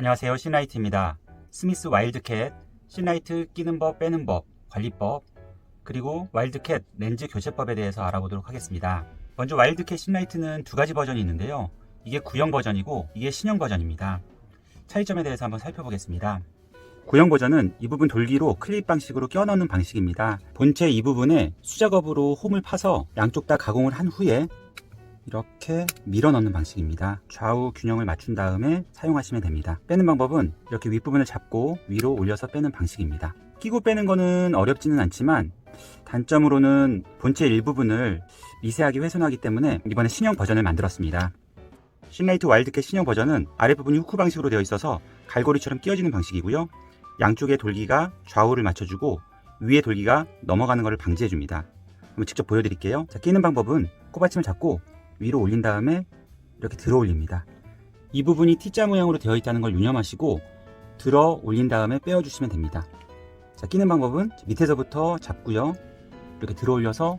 안녕하세요. 신라이트입니다. 스미스 와일드캣 신라이트 끼는 법 빼는 법 관리법 그리고 와일드캣 렌즈 교체법에 대해서 알아보도록 하겠습니다. 먼저 와일드캣 신라이트는 두 가지 버전이 있는데요. 이게 구형 버전이고 이게 신형 버전입니다. 차이점에 대해서 한번 살펴보겠습니다. 구형 버전은 이 부분 돌기로 클립 방식으로 껴 넣는 방식입니다. 본체 이 부분에 수작업으로 홈을 파서 양쪽 다 가공을 한 후에 이렇게 밀어 넣는 방식입니다. 좌우 균형을 맞춘 다음에 사용하시면 됩니다. 빼는 방법은 이렇게 윗부분을 잡고 위로 올려서 빼는 방식입니다. 끼고 빼는 거는 어렵지는 않지만 단점으로는 본체 일부분을 미세하게 훼손하기 때문에 이번에 신형 버전을 만들었습니다. 신라이트 와일드캣 신형 버전은 아랫부분이 후크 방식으로 되어 있어서 갈고리처럼 끼워지는 방식이고요. 양쪽의 돌기가 좌우를 맞춰주고 위의 돌기가 넘어가는 것을 방지해줍니다. 한번 직접 보여드릴게요. 자, 끼는 방법은 코받침을 잡고 위로 올린 다음에 이렇게 들어 올립니다. 이 부분이 T자 모양으로 되어 있다는 걸 유념하시고 들어 올린 다음에 빼어 주시면 됩니다. 자, 끼는 방법은 밑에서부터 잡고요. 이렇게 들어 올려서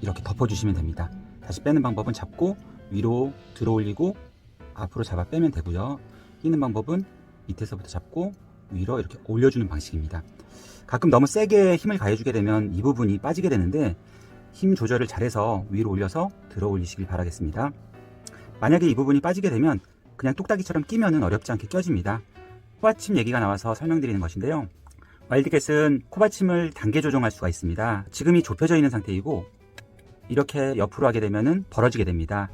이렇게 덮어 주시면 됩니다. 다시 빼는 방법은 잡고 위로 들어 올리고 앞으로 잡아 빼면 되고요. 끼는 방법은 밑에서부터 잡고 위로 이렇게 올려주는 방식입니다. 가끔 너무 세게 힘을 가해주게 되면 이 부분이 빠지게 되는데 힘 조절을 잘해서 위로 올려서 들어 올리시길 바라겠습니다. 만약에 이 부분이 빠지게 되면 그냥 똑딱이처럼 끼면은 어렵지 않게 껴집니다. 코받침 얘기가 나와서 설명드리는 것인데요. 와일드캣은 코받침을 단계 조정할 수가 있습니다. 지금이 좁혀져 있는 상태이고 이렇게 옆으로 하게 되면은 벌어지게 됩니다.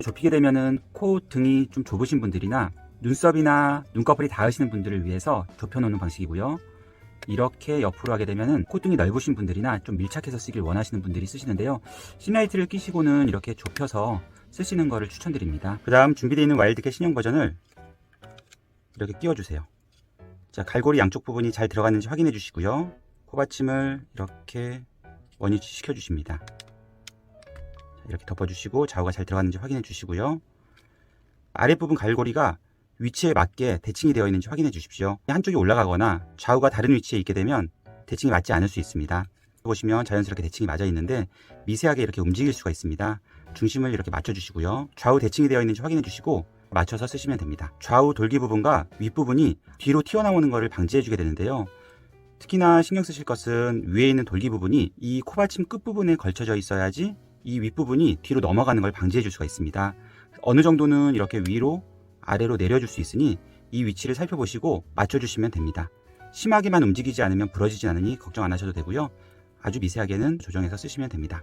좁히게 되면은 코 등이 좀 좁으신 분들이나 눈썹이나 눈꺼풀이 닿으시는 분들을 위해서 좁혀놓는 방식이고요. 이렇게 옆으로 하게 되면은 콧등이 넓으신 분들이나 좀 밀착해서 쓰길 원하시는 분들이 쓰시는데요. 신라이트를 끼시고는 이렇게 좁혀서 쓰시는 것을 추천드립니다. 그 다음 준비되어 있는 와일드캣 신형 버전을 이렇게 끼워주세요. 자, 갈고리 양쪽 부분이 잘 들어갔는지 확인해 주시고요. 코받침을 이렇게 원위치 시켜주십니다. 자, 이렇게 덮어주시고 좌우가 잘 들어갔는지 확인해 주시고요. 아랫부분 갈고리가 위치에 맞게 대칭이 되어 있는지 확인해 주십시오. 한쪽이 올라가거나 좌우가 다른 위치에 있게 되면 대칭이 맞지 않을 수 있습니다. 보시면 자연스럽게 대칭이 맞아 있는데 미세하게 이렇게 움직일 수가 있습니다. 중심을 이렇게 맞춰 주시고요. 좌우 대칭이 되어 있는지 확인해 주시고 맞춰서 쓰시면 됩니다. 좌우 돌기 부분과 윗부분이 뒤로 튀어나오는 것을 방지해 주게 되는데요. 특히나 신경 쓰실 것은 위에 있는 돌기 부분이 이 코받침 끝부분에 걸쳐져 있어야지 이 윗부분이 뒤로 넘어가는 걸 방지해 줄 수가 있습니다. 어느 정도는 이렇게 위로 아래로 내려줄 수 있으니 이 위치를 살펴보시고 맞춰주시면 됩니다. 심하게만 움직이지 않으면 부러지지 않으니 걱정 안 하셔도 되고요. 아주 미세하게는 조정해서 쓰시면 됩니다.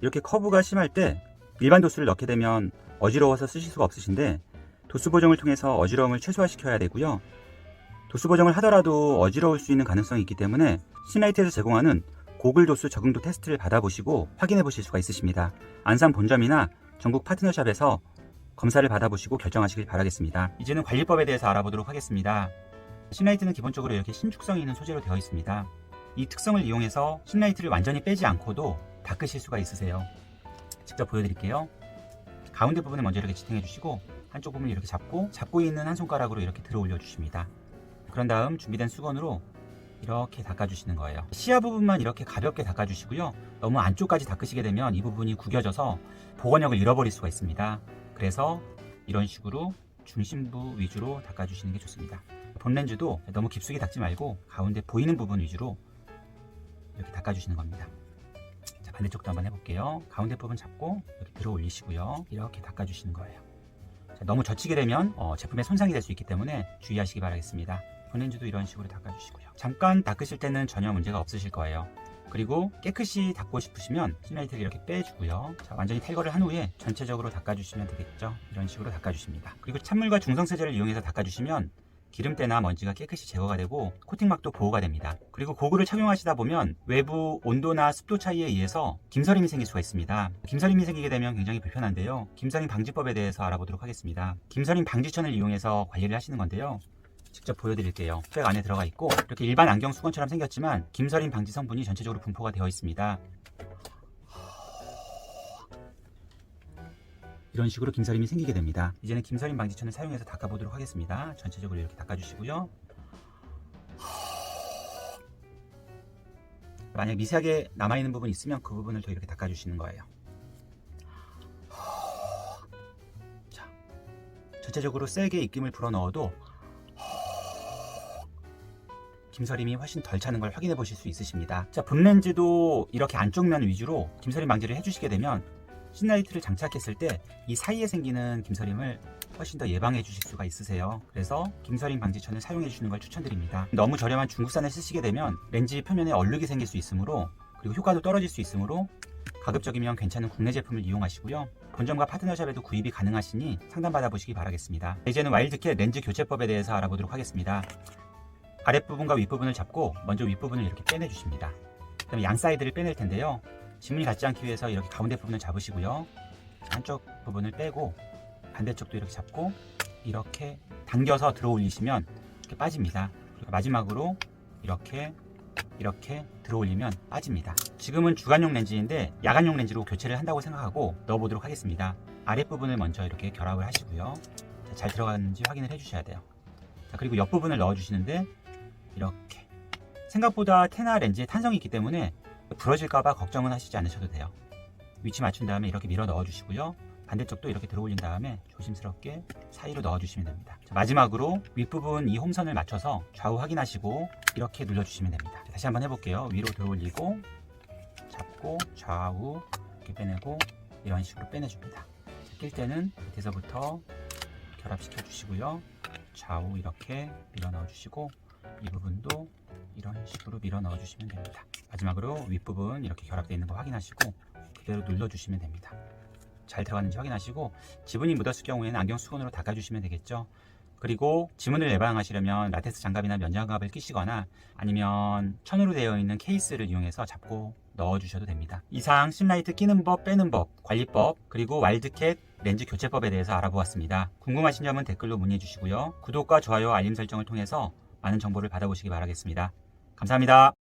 이렇게 커브가 심할 때 일반 도수를 넣게 되면 어지러워서 쓰실 수가 없으신데 도수 보정을 통해서 어지러움을 최소화시켜야 되고요. 도수 보정을 하더라도 어지러울 수 있는 가능성이 있기 때문에 신라이트에서 제공하는 고글 도수 적응도 테스트를 받아보시고 확인해 보실 수가 있으십니다. 안산 본점이나 전국 파트너샵에서 검사를 받아보시고 결정하시길 바라겠습니다. 이제는 관리법에 대해서 알아보도록 하겠습니다. 신라이트는 기본적으로 이렇게 신축성이 있는 소재로 되어 있습니다. 이 특성을 이용해서 신라이트를 완전히 빼지 않고도 닦으실 수가 있으세요. 직접 보여드릴게요. 가운데 부분을 먼저 이렇게 지탱해 주시고 한쪽 부분을 이렇게 잡고 잡고 있는 한 손가락으로 이렇게 들어 올려 주십니다. 그런 다음 준비된 수건으로 이렇게 닦아주시는 거예요. 시야 부분만 이렇게 가볍게 닦아주시고요. 너무 안쪽까지 닦으시게 되면 이 부분이 구겨져서 보건력을 잃어버릴 수가 있습니다. 그래서 이런 식으로 중심부 위주로 닦아주시는 게 좋습니다. 본 렌즈도 너무 깊숙이 닦지 말고 가운데 보이는 부분 위주로 이렇게 닦아주시는 겁니다. 자, 반대쪽도 한번 해볼게요. 가운데 부분 잡고 이렇게 들어 올리시고요. 이렇게 닦아주시는 거예요. 자, 너무 젖히게 되면 어, 제품에 손상이 될 수 있기 때문에 주의하시기 바라겠습니다. 본 렌즈도 이런 식으로 닦아주시고요. 잠깐 닦으실 때는 전혀 문제가 없으실 거예요. 그리고 깨끗이 닦고 싶으시면 신라이트를 이렇게 빼주고요. 자, 완전히 탈거를 한 후에 전체적으로 닦아주시면 되겠죠. 이런 식으로 닦아주십니다. 그리고 찬물과 중성세제를 이용해서 닦아주시면 기름때나 먼지가 깨끗이 제거가 되고 코팅막도 보호가 됩니다. 그리고 고글을 착용하시다 보면 외부 온도나 습도 차이에 의해서 김서림이 생길 수가 있습니다. 김서림이 생기게 되면 굉장히 불편한데요. 김서림 방지법에 대해서 알아보도록 하겠습니다. 김서림 방지천을 이용해서 관리를 하시는 건데요. 직접 보여드릴게요. 백 안에 들어가 있고 이렇게 일반 안경 수건처럼 생겼지만 김서림 방지 성분이 전체적으로 분포가 되어 있습니다. 이런 식으로 김서림이 생기게 됩니다. 이제는 김서림 방지천을 사용해서 닦아보도록 하겠습니다. 전체적으로 이렇게 닦아주시고요. 만약 미세하게 남아있는 부분이 있으면 그 부분을 더 이렇게 닦아주시는 거예요. 자, 전체적으로 세게 입김을 불어 넣어도 김서림이 훨씬 덜 차는 걸 확인해 보실 수 있으십니다. 자, 본 렌즈도 이렇게 안쪽 면 위주로 김서림 방지를 해주시게 되면 신라이트를 장착했을 때 이 사이에 생기는 김서림을 훨씬 더 예방해 주실 수가 있으세요. 그래서 김서림 방지천을 사용해 주시는 걸 추천드립니다. 너무 저렴한 중국산을 쓰시게 되면 렌즈 표면에 얼룩이 생길 수 있으므로 그리고 효과도 떨어질 수 있으므로 가급적이면 괜찮은 국내 제품을 이용하시고요. 본점과 파트너샵에도 구입이 가능하시니 상담 받아 보시기 바라겠습니다. 이제는 와일드캣 렌즈 교체법에 대해서 알아보도록 하겠습니다. 아랫부분과 윗부분을 잡고 먼저 윗부분을 이렇게 빼내 주십니다. 그다음에 양 사이드를 빼낼 텐데요. 지문이 닿지 않기 위해서 이렇게 가운데 부분을 잡으시고요. 한쪽 부분을 빼고 반대쪽도 이렇게 잡고 이렇게 당겨서 들어 올리시면 이렇게 빠집니다. 그리고 마지막으로 이렇게 이렇게 들어 올리면 빠집니다. 지금은 주간용 렌즈인데 야간용 렌즈로 교체를 한다고 생각하고 넣어보도록 하겠습니다. 아랫부분을 먼저 이렇게 결합을 하시고요. 자, 잘 들어가는지 확인을 해주셔야 돼요. 자, 그리고 옆부분을 넣어주시는데 이렇게 생각보다 테나 렌즈에 탄성이 있기 때문에 부러질까봐 걱정은 하시지 않으셔도 돼요. 위치 맞춘 다음에 이렇게 밀어 넣어 주시고요. 반대쪽도 이렇게 들어 올린 다음에 조심스럽게 사이로 넣어 주시면 됩니다. 자, 마지막으로 윗부분 이 홈선을 맞춰서 좌우 확인하시고 이렇게 눌러 주시면 됩니다. 자, 다시 한번 해볼게요. 위로 들어 올리고 잡고 좌우 이렇게 빼내고 이런 식으로 빼내줍니다. 자, 낄 때는 밑에서부터 결합시켜 주시고요. 좌우 이렇게 밀어 넣어 주시고 이 부분도 이런 식으로 밀어 넣어 주시면 됩니다. 마지막으로 윗부분 이렇게 결합되어 있는 거 확인하시고 그대로 눌러 주시면 됩니다. 잘 들어갔는지 확인하시고 지문이 묻었을 경우에는 안경 수건으로 닦아주시면 되겠죠. 그리고 지문을 예방하시려면 라텍스 장갑이나 면장갑을 끼시거나 아니면 천으로 되어 있는 케이스를 이용해서 잡고 넣어주셔도 됩니다. 이상 신라이트 끼는 법, 빼는 법, 관리법, 그리고 와일드캣 렌즈 교체법에 대해서 알아보았습니다. 궁금하신 점은 댓글로 문의해 주시고요. 구독과 좋아요, 알림 설정을 통해서 많은 정보를 받아보시기 바라겠습니다. 감사합니다.